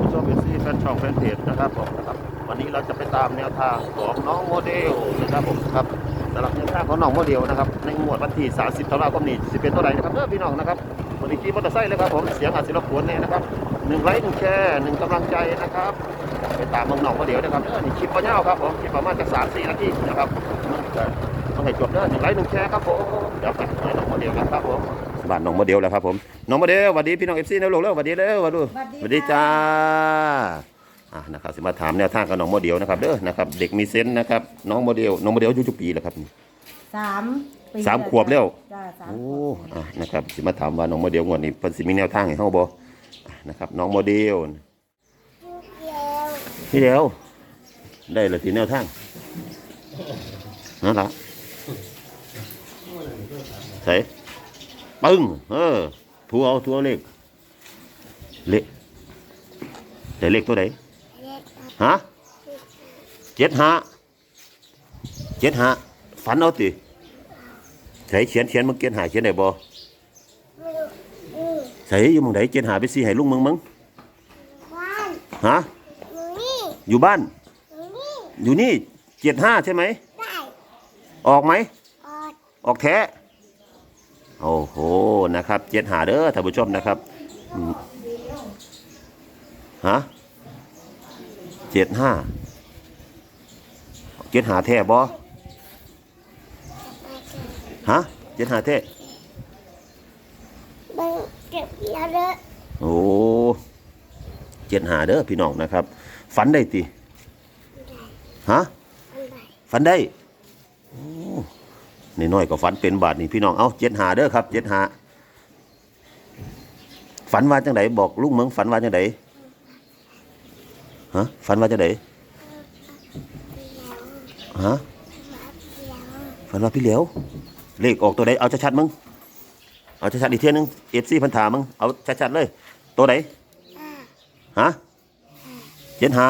ผู้ชมเป็นซีแฟนช่องแฟนเพจนะครับผมนะครับวันนี้เราจะไปตามแนวทางของน้องโมเดลนะครับผมครับสำหรับแนวทางของน้องโมเดลนะครับในงวดวันที่ 30ธันวาคมนี้จะเป็นเท่าไหร่นะครับเด้อพี่น้องนะครับวันนี้ขี่มอเตอร์ไซค์เลยครับผมเสียงอาจจะรบกวนแน่นะครับหนึ่งไลค์หนึ่งแชร์หนึ่งกำลังใจนะครับไปตามน้องโมเดลนะครับเด้อนี่คลิปก็ยาวครับผมคลิปประมาณจะสามสี่นาทีนะครับมันจะต้องให้จบเด้อหนึ่งไลค์หนึ่งแชร์ครับผมเดี๋ยวไปให้น้องโมเดลนะครับผม บ้านน้องโมเดลแล้วครับผมน้องโมเดลสวัสดีพี่น้องเอฟซีนะลูกแล้วสวัสดีเด้อสวัสดีสวัสดีจ้าอ่านะครับสิมาถามแนวทางกับน้องโมเดลนะครับเด้อนะครับเด็กมีเซนส์นะครับน้องโมเดลน้องโมเดลอายุจุปีแล้วครับสามปีสามขวบแล้วจ้าสามโอ้ขวบอ่านะครับสิมาถามว่าน้องโมเดลงวดนี้เพิ่นสิมีแนวทางให้เฮาบ่อ่านะครับน้องโมเดลพี่เดียวได้และทีแนวทางนั่นล่ะใส่ ปึ้ง เออทัวเอาทัวเลขเลขได้เลขตัวไหนฮะเจ็ดห้าเจ็ดห้าฝันเอาติใส่เขียนเขียนมึงเขียนหาเขียนได้บ่ใส่อยู่หมึงไหนเจ็ดหาไปสิให้ลุงมึงมึงบ้านฮะหนูนี่อยู่บ้านหนูนี่อยู่นี่เจ็ดห้าใช่ไหมได้ออกไหมออดออกแท้ โอ้โหนะครับเจ็ดหาเด้อท่านผู้ชมนะครับอืมฮะเจ็ดห้าเจ็ดหาแท้บ่ฮะเจ็ดหาแท้เบิ่งเก็บเยอะเลยโอ้เจ็ดหาเด้อพี่น้องนะครับ ฝันได้ติฮะอันไหนฝันได้โอ้ นี่น้อยก็ฝันเป็นบาทนี่พี่น้อง เอาเจ็ดหาเด้อครับเจ็ดหาฝันว่าจังไดบอกลุงเมืองฝันว่าจังไดฮะฝันว่าจังไดฮะฝันว่าพี่เหลียวเลขออกตัวใดเอาชัดๆมึงเอาชัดๆอีกเที่ยนึงเอฟซีพันธามึงเอาชัดๆเลย ตัวไหนอ่าฮะเจ็ดหา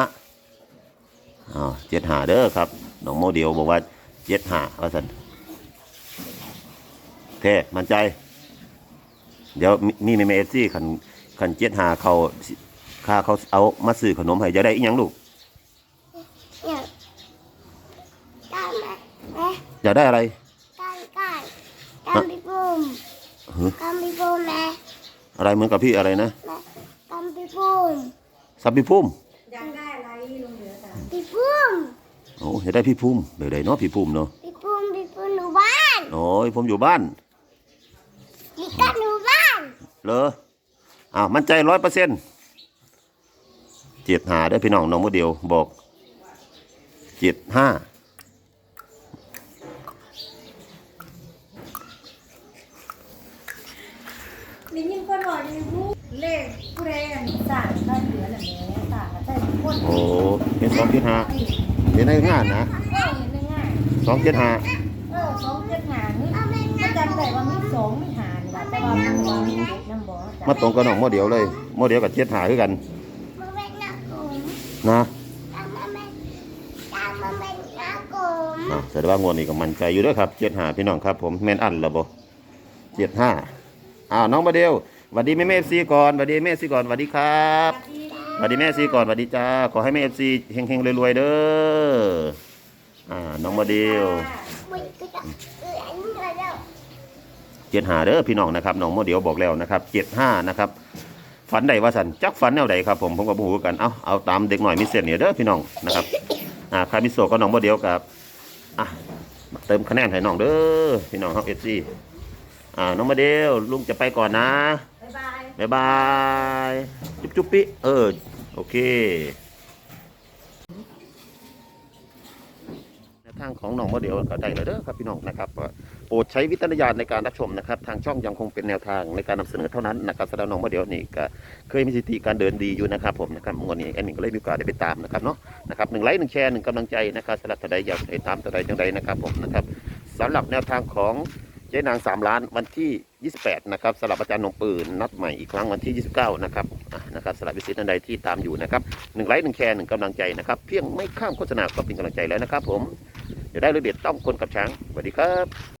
อ๋อเจ็ดหาเด้อครับน้องโมเดลบอกว่าเจ็ดหาว่าสัน เท่มั่นใจ เดี๋ยวมีมีเมเอฟซีขันขันเจ็ดหาเขาสิค่าเขาเอามาซื้อขนมให้จะได้อีหยังลูกเนี่ยได้ไหมไหมอยากได้อะไรกันกันกันพี่ปุ้มหือกันพี่ปุ้มแม่อะไรเหมือนกับพี่อะไรนะแม่กันพี่ปุ้มซับพี่พุ่มอยากได้อะไรลุงเหลือจ้าพี่ปุ้มโอ้อยากได้พี่พุ่มเดี๋ยวใดเนาะพี่พุ่มเนาะพี่ปุ้มพี่ปุ้มหนูบ้านโอ้ยผมอยู่บ้านพี่ กันหนูบ้านเหรออ้าวมั่นใจร้อยเปอร์เซ็นต์เจ็ดหาได้อพี่น้องน้องโมเดลบอกเจ็ดห้านี่ยิ่งคนหน่อยนี่รู้เลขผู้ใดอันสั่งได้เหลือน่ะแหม่สั่งก็ได้คนโอ้เป็นสองเจ็ดห้าเห็นในงานนะเออเห็นได้ง่ายสองเจ็ดห้าเออสองเจ็ดหานี่ก็จำได้ว่ามีสองมีหานี่ล่ะ แต่ว่ามันว่ามีเจ็ดน้ำบ่จ้ะมาตรงกับน้องโมเดลเลยโมเดลกับเจ็ดห้าคือกันมาเป็นนักกลมนะตามมาเป็นตามมาเป็นนักกลมอะแสดงว่างวดนี้ก็มั่นใจอยู่เด้วยครับเจ็ดห้าพี่น้องครับ ผมแม่นอันแล้วบ่เจ็ดห้าอ้าวน้องโมเดลสวัสดีแม่แม่ซีก่อนสวัสดีแม่ซีก่อนสวัสดีครับสวัสดีแม่ซีก่อนสวัสดีจ้าขอให้แม่เอฟซีเฮงๆรวยๆเด้ออ่าน้องโมเดลไม่ก็จะเอื้อนเลยแล้ว เจ็ดหาเด้อพี่น้องนะครับน้องโมเดลบอกแล้วนะครับเจ็ดห้านะครับฝันใดว่าสันจักฝันแนวใดครับผมผมก็บฮูกันเอาเอาตามเด็กหน่อยมีเส้นเนี่ยเด้อพี่น้องนะครับอ่าใครมีโซก็น้องโมเดลกับอะเติมคะแนนให้น้องเด้อพี่น้องครับเอฟซีอ่าน้องโมเดลลุงจะไปก่อนนะบ๊ายบายบ๊ายบายจุ๊บจุ๊บปิเออโอเคแนวทางของน้องโมเดลก็ได้แล้วเด้อครับพี่น้องนะครับโปรดใช้วิจารณญาณในการรับชมนะครับ ทางช่องยังคงเป็นแนวทางในการนำเสนอเท่านั้นนะครับสำหรับน้องโมเดลนี่ก็เคยมีสถิติการเดินดีอยู่นะครับผมนะครับงวดนี้แอดมินก็เลยมีโอกาสได้ไปตามนะครับเนาะนะครับหนึ่งไลค์หนึ่งแชร์หนึ่งกำลังใจนะครับสำหรับท่านใดอยากให้ตามท่านใดจังใดนะครับผมนะครับสำหรับแนวทางของเจ๊นางสามล้านวันที่ 28 นะครับสำหรับอาจารย์หนงปืนนัดใหม่อีกครั้งวันที่ 29 นะครับนะครับสำหรับวิสิตท่านใดที่ตามอยู่นะครับหนึ่งไลค์หนึ่งแชร์หนึ่งกำลังใจนะครับเพียงไม่ข้ามโฆษณาก็เป็นกำลังใจแล้วนะครับผมเดี๋ยวได้ระเอียดต้องคนกับช้างสวัสดีครับ